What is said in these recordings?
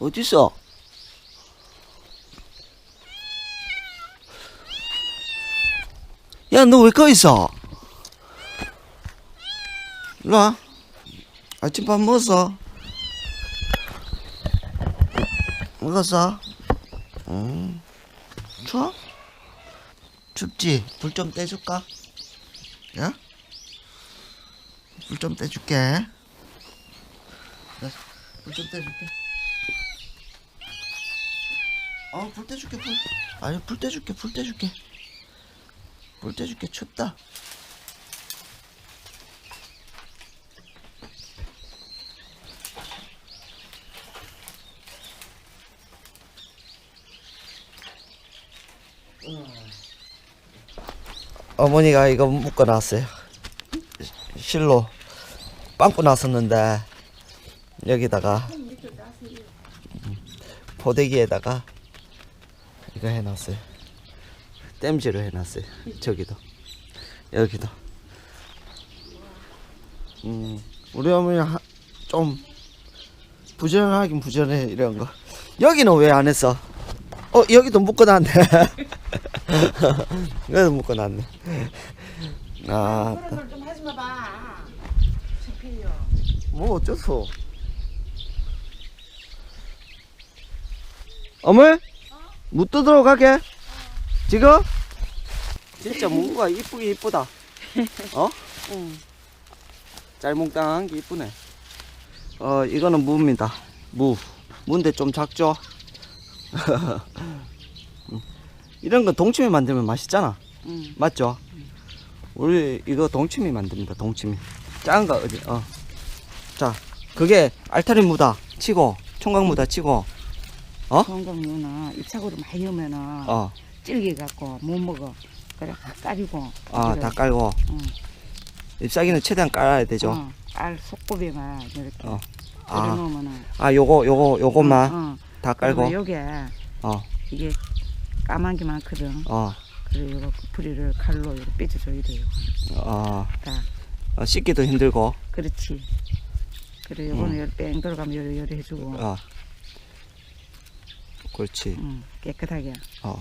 어딨어? 야, 너 왜 거기 있어? 일로 와. 아침밥 먹었어? 먹었어? 응. 추워? 춥지? 불 좀 떼줄까? 야? 불 좀 떼줄게. 불 좀 떼줄게. 어, 불 떼줄게, 불. 아니, 불 떼줄게, 불 떼줄게. 불 떼줄게, 춥다. 어머니가 이거 묶어 놨어요. 실로 빵꾸 났었는데 여기다가 음, 포대기에다가 이거 해놨어요. 땜질을 해놨어요. 저기도 여기도. 음 우리 어머니 하, 좀 부지런하긴 부지런해 이런 거. 여기는 왜 안 했어? 어 여기도 묶어놨네. 여기도 묶어놨네. 아, 그런 걸좀 하지 마봐. 창피해요. 뭐 어쩌소? 어머? 무 뜯으러 가게? 지금? 진짜 무가 이쁘게 이쁘다. 어? 응. 짤몽땅한 게 이쁘네. 어, 이거는 무입니다. 무. 무인데 좀 작죠? 음. 이런 거 동치미 만들면 맛있잖아. 응. 맞죠? 우리 이거 동치미 만듭니다. 동치미. 작은 거 어디? 어. 자, 그게 알타리 무다 치고 총각 무다 치고 어? 건강무나 잎사구를 많이 넣으면은 어. 질겨 갖고 못 먹어. 그래 까리고. 아, 다 깔고 응. 잎사귀는 최대한 깔아야 되죠. 어, 알 속고비만 이렇게 어. 아, 놓으면은. 아 요거 요거 요것만 어, 다 그리고 깔고 요게 어. 이게 까만 게 많거든. 어. 그래 요거 뿌리를 칼로 이렇게 삐져줘야 돼요. 어. 다. 어, 씻기도 힘들고. 그렇지. 그래 요거는 요뺑 들어가면 요리 요리 해주고. 어. 그렇지. 응, 깨끗하게. 어.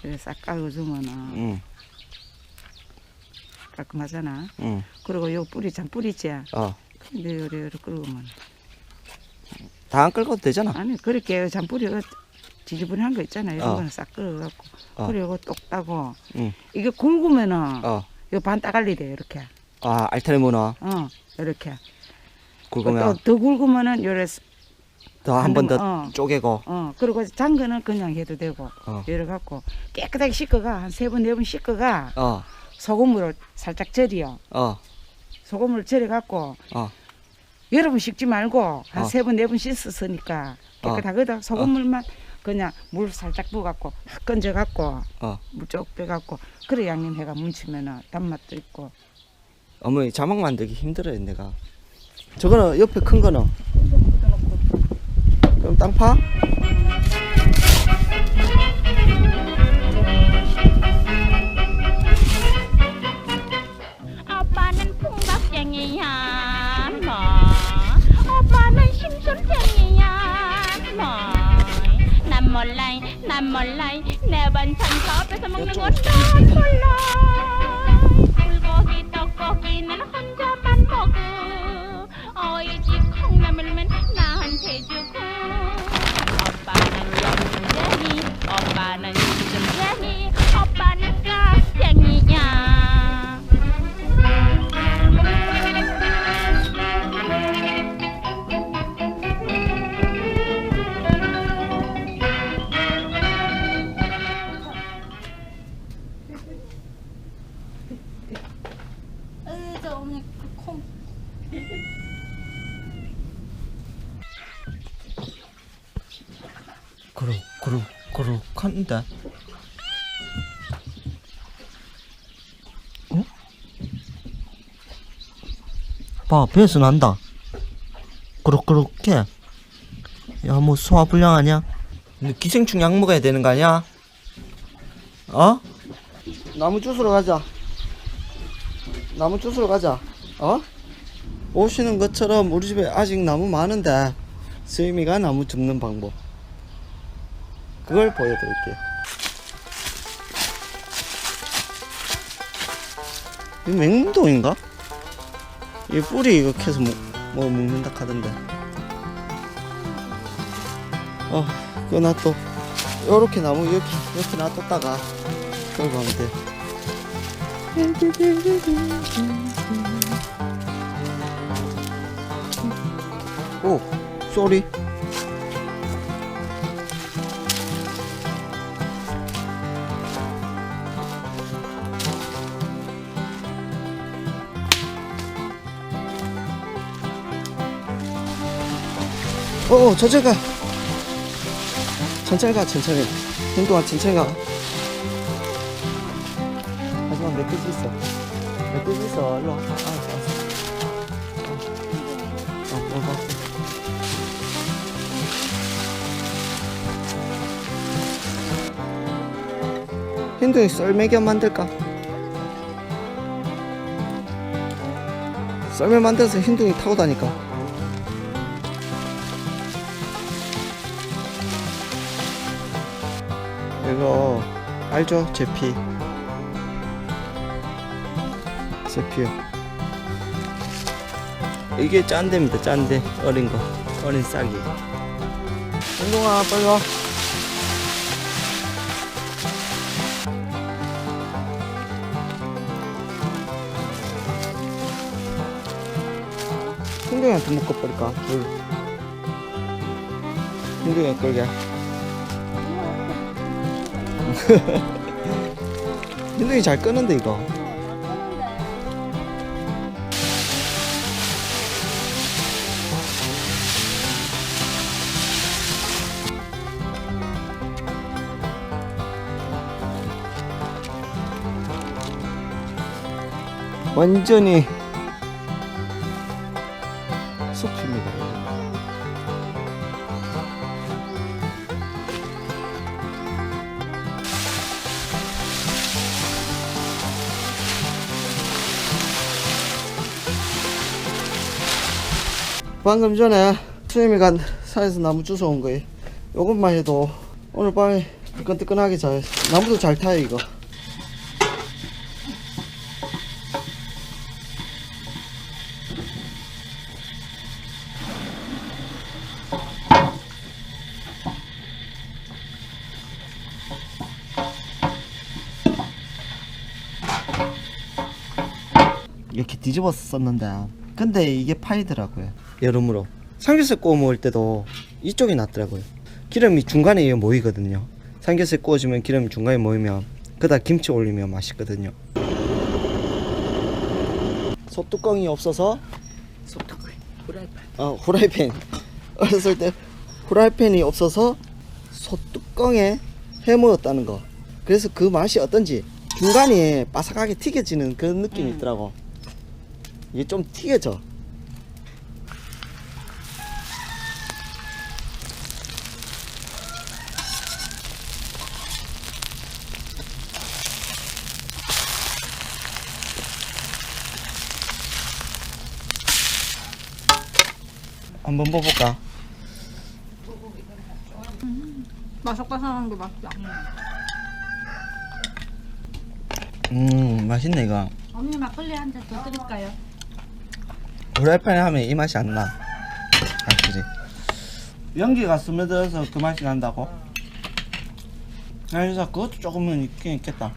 그래 싹 깔아주면은 응. 깔끔하잖아. 응. 그리고 요 뿌리 참 뿌리지. 어. 근데 요리 요리 끓으면 다안 끌고도 되잖아. 아니 그렇게 잔뿌리가 지저분한 거 있잖아요. 이런 어. 거는 싹 끓여갖고 어. 그리고 똑 따고 응. 이게 굵으면은 어. 요반 따갈리 돼 이렇게 아, 알타리 문어 어 이렇게 굵으면 또 더 굵으면은 요래 더 한 번 더 어. 쪼개고. 어 그리고 장거는 그냥 해도 되고 어. 이래 갖고 깨끗하게 씻어가 한 세 번 네 번 씻어가 어. 소금물을 살짝 절이요 어. 소금물 절여 갖고 어. 여러 번 씻지 말고 한 어. 세 번 네 번 씻었으니까 깨끗하거든 소금물만 그냥 물 살짝 부어갖고 확 건져갖고 어. 물 쭉 빼갖고 그래 양념해가 뭉치면은 단맛도 있고 어머니 자막 만들기 힘들어요 내가 저거는 옆에 큰 거는 그럼 땅 파? 아 그룹 그룹 그룹 한데 어? 봐 배에서 난다 그렇 그렇게 야뭐 소화 불량 아니야? 근데 기생충 약 먹어야 되는 거 아니야? 어? 나무 주스러 가자 나무 주스러 가자 어? 오시는 것처럼 우리 집에 아직 나무 많은데 수임이가 나무 줍는 방법. 그걸 보여드릴게요. 이 맹문동인가? 이 뿌리 이거 캐서 먹, 뭐 먹는다 하던데. 어, 그거 놔둬. 요렇게 나무 이렇게, 이렇게 놔뒀다가 끌고 가면 돼. 오, 쏘리. 어, 저쪽 가. 천천히 가, 천천히. hin동아, 천천히 가. 하지만 멧돼지 있어. 멧돼지 있어. 일로 와. 알았어, 알았어. 어, 어, 봤어. 힌동이 썰매기 한 만들까? 썰매 만들어서 힌동이 타고 다니까. 이거 알죠? 제피. 제피요. 이게 짠데입니다 짠데. 어린 거. 어린 싹이. 운동아 빨리 와. hin동이한테 묶어버릴까? 물. hin동이 끌게 hin동이 잘 끄는데 이거. 완전히 방금 전에 수임이가 산에서 나무 주워 온 거예요. 요것만 해도 오늘 밤에 뜨끈뜨끈하게 잘 나무도 잘 타요 이거. 이렇게 뒤집어서 썼는데 근데 이게 파이더라고요 여러모로. 삼겹살 구워 먹을 때도 이쪽이 낫더라고요. 기름이 중간에 모이거든요. 삼겹살 구워주면 기름이 중간에 모이면 그다 김치 올리면 맛있거든요. 소뚜껑이 없어서 소떡을 후라이팬. 어, 후라이팬. 어렸을 때 후라이팬이 없어서 소뚜껑에 해 먹었다는 거. 그래서 그 맛이 어떤지 중간에 바삭하게 튀겨지는 그런 느낌이 음. 있더라고. 이게 좀 튀겨져 한번 먹어볼까? 바삭바삭한 게 맛있다. 음 맛있네 이거 언니 막걸리 한 잔 더 드릴까요? 후라이팬에 하면 이 맛이 안 나. 확실히. 연기가 스며들어서 그 맛이 난다고? 그래서 그것도 조금은 있긴 있겠다.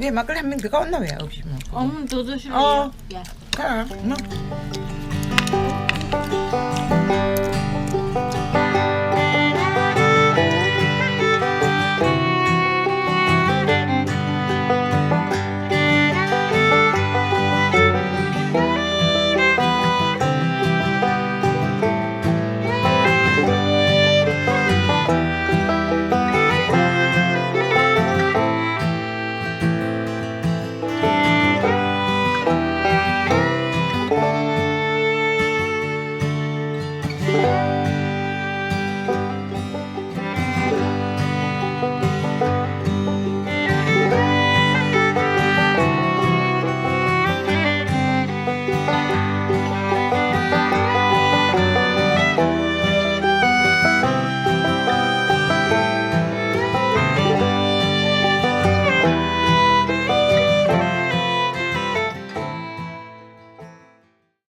왜 막걸리 한명 들어가 온나 왜 없이 뭐. 어머니 더 드실래요? 어. 예. 그래. 뭐.